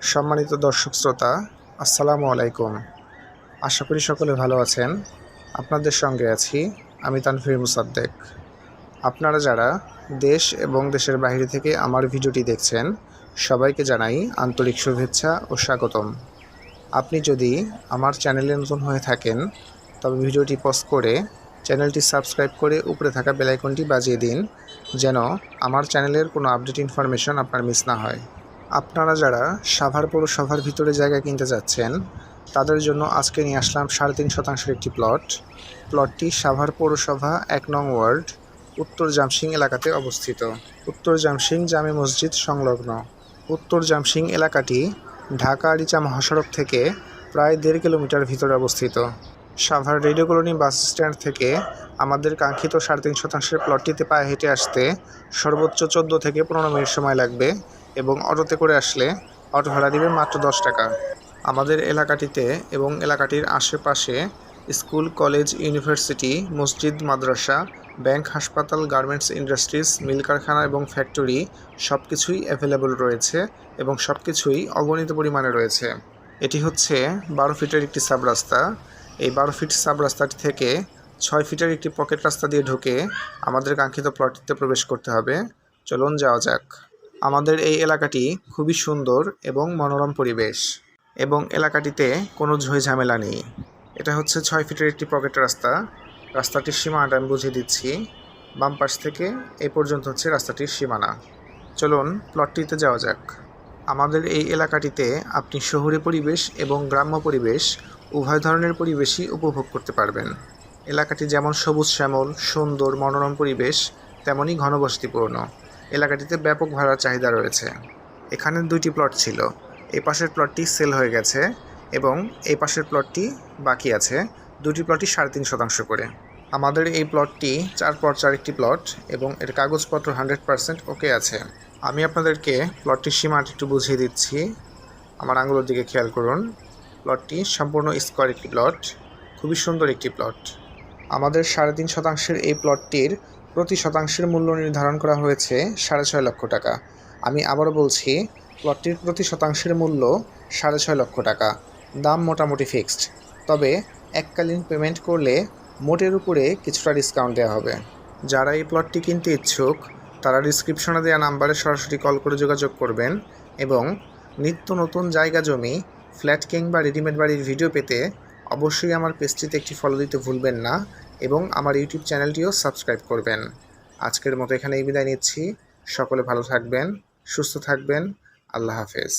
সম্মানিত দর্শক শ্রোতা, আসসালামু আলাইকুম। আশা করি সকলে ভালো আছেন। আপনাদের সঙ্গে আছি আমি তানফির মুসাদ্দেক। আপনারা যারা দেশ এবং দেশের বাইরে থেকে আমার ভিডিওটি দেখছেন, সবাইকে জানাই আন্তরিক শুভেচ্ছা ও স্বাগতম। আপনি যদি আমার চ্যানেলে নতুন হয়ে থাকেন, তবে ভিডিওটি পজ করে চ্যানেলটি সাবস্ক্রাইব করে উপরে থাকা বেলাইকনটি বাজিয়ে দিন, যেন আমার চ্যানেলের কোনো আপডেট ইনফরমেশন আপনার মিস না হয়। আপনারা যারা সাভার পৌরসভার ভিতরে জায়গা কিনতে যাচ্ছেন, তাদের জন্য আজকে নিয়ে আসলাম সাড়ে তিন শতাংশের একটি প্লট। প্লটটি সাভার পৌরসভা এক নং ওয়ার্ড, উত্তর জামসিং এলাকাতে অবস্থিত। উত্তর জামসিং জামে মসজিদ সংলগ্ন। উত্তর জামসিং এলাকাটি ঢাকা আরিচা মহাসড়ক থেকে প্রায় দেড় কিলোমিটার ভিতরে অবস্থিত। Savar radio colony bus stand থেকে আমাদের কাঙ্ক্ষিত সাড়ে তিন শতাংশের প্লটটিতে পায়ে হেঁটে আসতে সর্বোচ্চ চোদ্দ থেকে পনেরো মিনিট সময় লাগবে। এবং অটোতে করে আসলে অটো ভাড়া দিবে মাত্র দশ টাকা। আমাদের এলাকাটিতে এবং এলাকাটির আশেপাশে স্কুল, কলেজ, ইউনিভার্সিটি, মসজিদ, মাদ্রাসা, ব্যাংক, হাসপাতাল, গার্মেন্টস ইন্ডাস্ট্রিজ মিল কারখানা এবং ফ্যাক্টরি সব কিছুই অ্যাভেলেবল রয়েছে এবং সব কিছুই অগণিত পরিমাণে রয়েছে। এটি হচ্ছে বারো ফিটের একটি সাব রাস্তা এই বারো ফিট সাব রাস্তাটি থেকে ছয় ফিটের একটি পকেট রাস্তা দিয়ে ঢুকে আমাদের কাঙ্ক্ষিত প্লটটিতে প্রবেশ করতে হবে। চলুন যাওয়া যাক। আমাদের এই এলাকাটি খুবই সুন্দর এবং মনোরম পরিবেশ। এবং এলাকাটিতে কোনো ঝামেলা নেই। এটা হচ্ছে ছয় ফিটের একটি পকেট রাস্তা। রাস্তাটির সীমানাটা আমি বুঝিয়ে দিচ্ছি। বাম পাশ থেকে এই পর্যন্ত হচ্ছে রাস্তাটির সীমানা। চলুন প্লটটিতে যাওয়া যাক। আমাদের এই এলাকাটিতে আপনি শহুরে পরিবেশ এবং গ্রাম্য পরিবেশ উভয় ধরনের পরিবেশই উপভোগ করতে পারবেন। এলাকাটি যেমন সবুজ শ্যামল, সুন্দর, মনোরম পরিবেশ তেমনই ঘনবসতিপূর্ণ। এলাকাটিতে ব্যাপক ভাড়ার চাহিদা রয়েছে। এখানে দুইটি প্লট ছিল। এই পাশের প্লটটি সেল হয়ে গেছে এবং এই পাশের প্লটটি বাকি আছে। দুটি প্লটই সাড়ে তিন শতাংশ করে। আমাদের এই প্লটটি চার পর চার একটি প্লট এবং এর কাগজপত্র হান্ড্রেড পারসেন্ট ওকে আছে। আমি আপনাদেরকে প্লটটির সীমাটি একটু বুঝিয়ে দিচ্ছি। আমার আঙুলের দিকে খেয়াল করুন। প্লটটি সম্পূর্ণ স্কোয়ার একটি প্লট খুবই সুন্দর একটি প্লট আমাদের সাড়ে তিন শতাংশের এই প্লটটির প্রতি শতাংশের মূল্য নির্ধারণ করা হয়েছে সাড়ে ছয় লক্ষ টাকা। আমি আবারও বলছি প্লটটির প্রতি শতাংশের মূল্য সাড়ে ছয় লক্ষ টাকা। দাম মোটামুটি ফিক্সড। তবে এককালীন পেমেন্ট করলে মোটের উপরে কিছুটা ডিসকাউন্ট দেওয়া হবে। যারা এই প্লটটি কিনতে ইচ্ছুক, তারা ডিসক্রিপশনে দেওয়া নাম্বারে সরাসরি কল করে যোগাযোগ করবেন এবং নিত্য নতুন জায়গা জমি, ফ্ল্যাট কিংবা রেডিমেড বাড়ির ভিডিও পেতে অবশ্যই আমার পেজটিতে একটি ফলো দিতে ভুলবেন না। এবং আমার ইউটিউব চ্যানেলটিও সাবস্ক্রাইব করবেন। আজকের মতো এখানেই বিদায় নিচ্ছি। সকলে ভালো থাকবেন, সুস্থ থাকবেন। আল্লাহ হাফেজ।